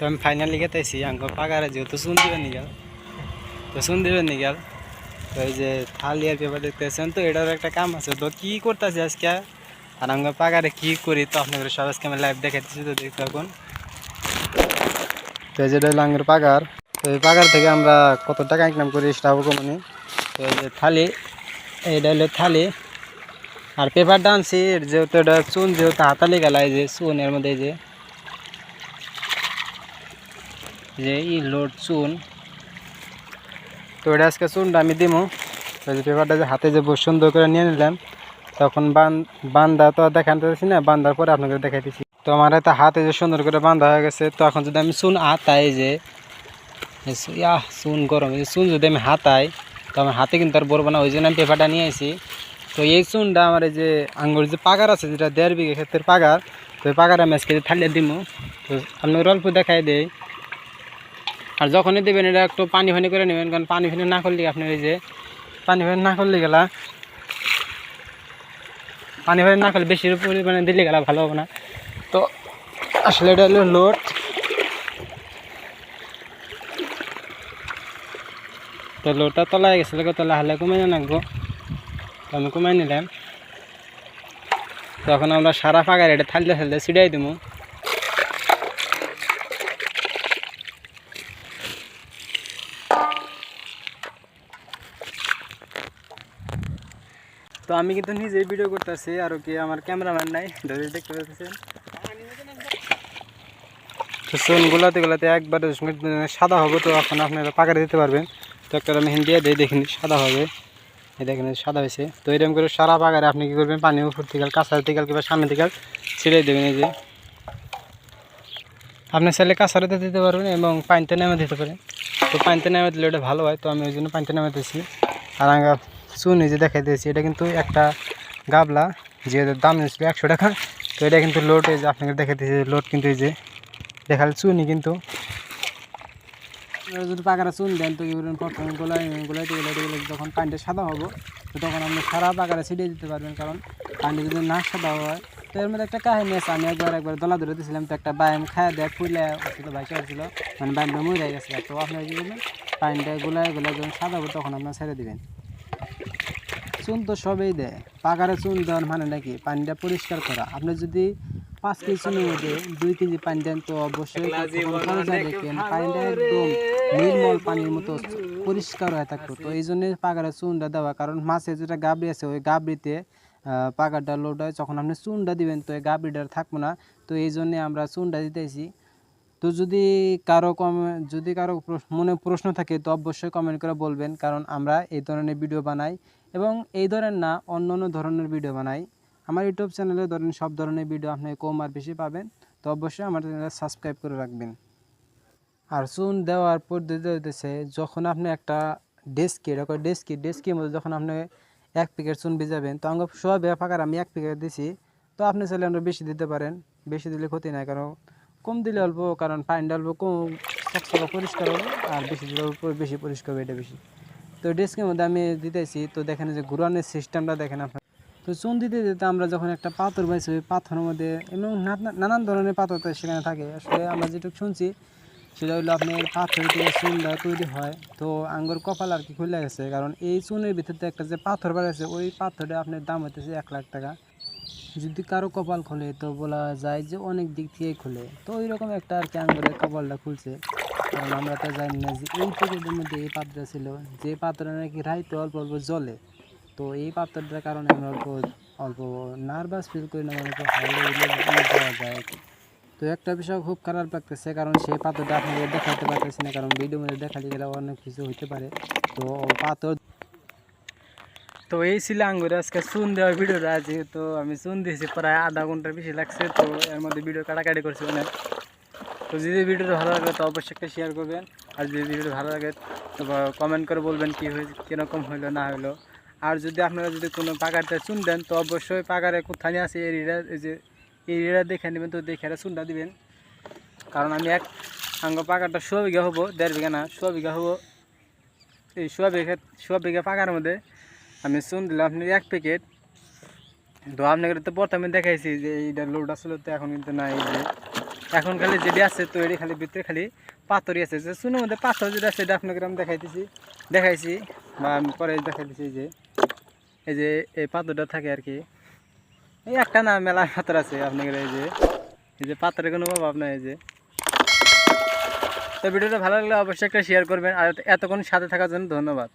তো আমি ফাইনালি গেতেছি আঙ্গ পাগারে যেহেতু শুন দিবেন নিগাল তো শুন দিবেন নিগাল তো এই যে থালি আর পেপার দেখতেছেন তো এটার একটা কাম আছে। তো কি করতেছি আজকে? আর আঙ্গ পাগারে কি করি? তো আপনাদের সব আজকে আমি লাইভ দেখাইতেছি তো দেখতে থাকুন। তো যেটা হলো আঙ্গের পাগার। তো এই পাগার থেকে আমরা কত টাকা ইনকাম করি সেটা হব কমনি তো এই যে থালি এইটা হলো থালি আর পেপারটা আনছি যেহেতু এটা চুন, যেহেতু হাতালি গেল এই যে চুন এর মধ্যে যে। যে ই লোড চুন, তো এটা আজকে চুনটা আমি দিমু। ওই যে পেপারটা যে হাতে যে সুন্দর করে নিয়ে নিলাম, তখন বান, বান্দা তো আর দেখাতে না, বান্দার পরে আপনাকে দেখাইতেছি। তো আমার একটা হাতে যে সুন্দর করে বান্ধা হয়ে গেছে, তো এখন যদি আমি চুন আতাই যে ইয়া চুন গরম। চুন যদি আমি হাতাই, তো আমার হাতে কিন্তু আর বলব না, ওই জন্য আমি পেপারটা নিয়ে আসি তো এই চুনটা আমার এই যে আঙ্গুর যে পাগার আছে, যেটা দেড় বিঘা ক্ষেত্রের পাগার, তো ওই পাগার আমি আজকে থালিয়ে দিমু। তো আপনার অল্প দেখাই দেই আর যখনই দেবেন, এটা একটু পানি ফানি করে নেবেন, কারণ পানি ফানি না করলে আপনার এই যে পানি ফানি না করলে গেলা, পানি ফানি না করলে বেশি পরিমাণে দিলে গেলা ভালো হবে না। তো আসলে এটা হলো লোড। তো লোডটা তলায় গেছিল তলা হালে কমে নাকবো। তো আমি কমাই নিলাম। তখন আমরা সারা ফাঁকার এটা থালতে থালতে ছিড়াই দেবো তো আমি কিন্তু নিজেই ভিডিও করতেছি, আর কি আমার ক্যামেরাম্যান নাই, ধরে দেখতে পাচ্ছেন? তো সোন গোলাতে গোলাতে একবারে সাদা হবে তো এখন আপনারা পাকারে দিতে পারবেন। তো একটা আমি হিন্দি দিয়ে দেখিনি সাদা হবে। এই দেখেন সাদা হয়েছে। তো এরকম করে সারা পাকারে আপনি কী করবেন? পানি উপর থেকে, কাঁচা থেকে, কিংবা সামনে থেকে ছিঁড়ে দেবেন এই যে। আপনি চাইলে কাঁচারেতে দিতে পারবেন এবং পানিতে নেমে দিতে পারেন। তো পানিতে নেমে দিলে ওটা ভালো হয়, তো আমি ওই জন্য পানিতে নেমে দিয়েছি। আর চুন এই যে দেখাই দিয়েছি, এটা কিন্তু একটা গাবলা যে দাম নিয়েছিল একশো টাকা, তো এটা কিন্তু লোড এই যে আপনাকে দেখে দিয়েছি লোড কিন্তু এই যে দেখাল চুনি কিন্তু। যদি পাকারা চুন দেন, তো প্রথমে গোলায় গোলাইতে গোলাইতে গেলে যখন পানিটা সাদা হব, তো তখন আপনি সারা পাকারা ছিটিয়ে দিতে পারবেন, কারণ পানি যদি না সাদা হয়, তো এর মধ্যে একটা কাহিনী আছে, আমি একবার একবার দলা ধরে দিয়েছিলাম তো একটা ব্যায়াম খায় দেয় ফুলে তো ভাই ছিল মানে ব্যায়ামটা মরে গেছে, তো আপনারা কি করবেন পানিটা গোলায় গোলায় যখন সাদা হবে, তখন আপনার ছেড়ে দিবেন। চুন তো সবেই দেয়। পাকারে চুন দেওয়ার মানে নাকি পানিটা পরিষ্কার করা? আপনি যদি পাঁচ কেজি চুনের মধ্যে দুই কেজি পানি দেন তো অবশ্যই দেখেন। পানিটা একদম নির্মল পানির মতো পরিষ্কার হয়ে থাকতো। তো এই জন্য পাকারে চুনটা দেওয়া কারণ মাছে যেটা গাবড়ি আছে ওই গাবড়িতে পাকারটা লোড হয়। যখন আপনি চুনটা দিবেন তো এই গাবড়িটা আর থাকব না। তো এই জন্যে আমরা চুনটা দিতেছি। তো যদি কারও কম যদি কারও মনে প্রশ্ন থাকে তো অবশ্যই কমেন্ট করে বলবেন কারণ আমরা এই ধরনের ভিডিও বানাই। এবং এই ধরনের না, অন্য অন্য ধরনের ভিডিও বানাই। আমার ইউটিউব চ্যানেলে ধরেন সব ধরনের ভিডিও আপনি কম আর বেশি পাবেন, তো অবশ্যই আমার চ্যানেলটা সাবস্ক্রাইব করে রাখবেন। আর চুন দেওয়ার পদ্ধতি হইতেছে, যখন আপনি একটা ডেস্কি এটা ডেস্কি ডেস্কির মধ্যে যখন আপনি এক প্যাকেট চুন ভিজাবেন, তো আমরা সব ফাঁকার আমি এক প্যাকেট দিছি, তো আপনি চাইলে আমরা বেশি দিতে পারেন। বেশি দিলে ক্ষতি নাই, কারণ কম দিলে অল্প, কারণ পানিটা অল্প, কম পরিষ্কার হবে, আর বেশি দিলে অল্প, বেশি পরিষ্কার হবে, এটা বেশি। তো ডেস্কের মধ্যে আমি দিতেছি। তো দেখেন যে ঘুরানোর সিস্টেমটা দেখেন আপনার। তো চুন দিতে দিতে আমরা যখন একটা পাথর পাইছি ওই পাথরের মধ্যে এবং নানান ধরনের পাথর সেখানে থাকে। আসলে আমরা যেটুকু শুনছি, সেটা হলো আপনার পাথর থেকে চুনটা তৈরি হয়, তো আঙ্গুর কপাল আর কি খুলে গেছে। কারণ এই চুনের ভিতরে একটা যে পাথর বাড়াচ্ছে ওই পাথরটা আপনার দাম হইতেছে এক লাখ টাকা। যদি কারও কপাল খোলে, তো বলা যায় যে অনেক দিক থেকেই খোলে। তো ওই রকম একটা আর কি আঙ্গুরের কপালটা খুলছে। কারণ আমরা তো জানি না যে এই প্যাকেটের মধ্যে এই পাত্রটা ছিল, যে পাত্রটা নাকি রাইতে অল্প অল্প জলে তো এই পাত্রটার কারণে আমরা অল্প অল্প নার্ভাস ফিল করি না, অল্প যাওয়া যায়। তো একটা বিষয় খুব খারাপ লাগতেছে, কারণ সেই পাথরটা আপনাদের দেখাতে পারতেছি না, কারণ ভিডিওর মধ্যে দেখাতে গেলে অনেক কিছু হতে পারে। তো পাথর তো এই ছিল আঙ্গুরে আজকে চুন দেওয়া ভিডিওটা যেহেতু আমি চুন দিয়েছি, প্রায় আধা ঘণ্টার বেশি লাগছে, তো এর মধ্যে ভিডিও কাটাকাটি করছি অনেক। তো যদি ভিডিওটা ভালো লাগে তো অবশ্যই একটা শেয়ার করবেন। আর যদি ভিডিওটা ভালো লাগে, তো কমেন্ট করে বলবেন কী হয়েছে, কীরকম হইল না হলো। আর যদি আপনারা যদি কোনো পাকারতে চুন দেন তো অবশ্যই পাকারে কোথায় আছে এরিয়া এই যে এরিয়া দেখে নেবেন, তো দেখে চুনটা দিবেন। কারণ আমি এক আঙ্গ পাকারটা শো বিঘা হব, দেড় বিঘা না শো বিঘা হব। এই শো বিঘা শো বিঘা পাকার মধ্যে আমি চুন দিলাম আপনি এক প্যাকেট তো আপনাকে তো প্রথমে দেখাইছি যে এইটা লোড আসলে তো এখন কিন্তু নাই এই যে এখন খালি যেটি আছে তৈরি খালি ভিতরে খালি পাথরই আছে। যে শুনো মধ্যে পাথর যেটা আছে, এটা আপনাকে আমি দেখাইতেছি। দেখাইছি, বা আমি পরে দেখাইতেছি যে, এই যে এই পাথরটা থাকে আর কি। এই একটা না, মেলা পাথর আছে আপনাদের, এই যে এই যে পাথরের কোনো অভাব নাই, এই যে। তো ভিডিওটা ভালো লাগলে অবশ্যই একটা শেয়ার করবেন। আর এতক্ষণ সাথে থাকার জন্য ধন্যবাদ।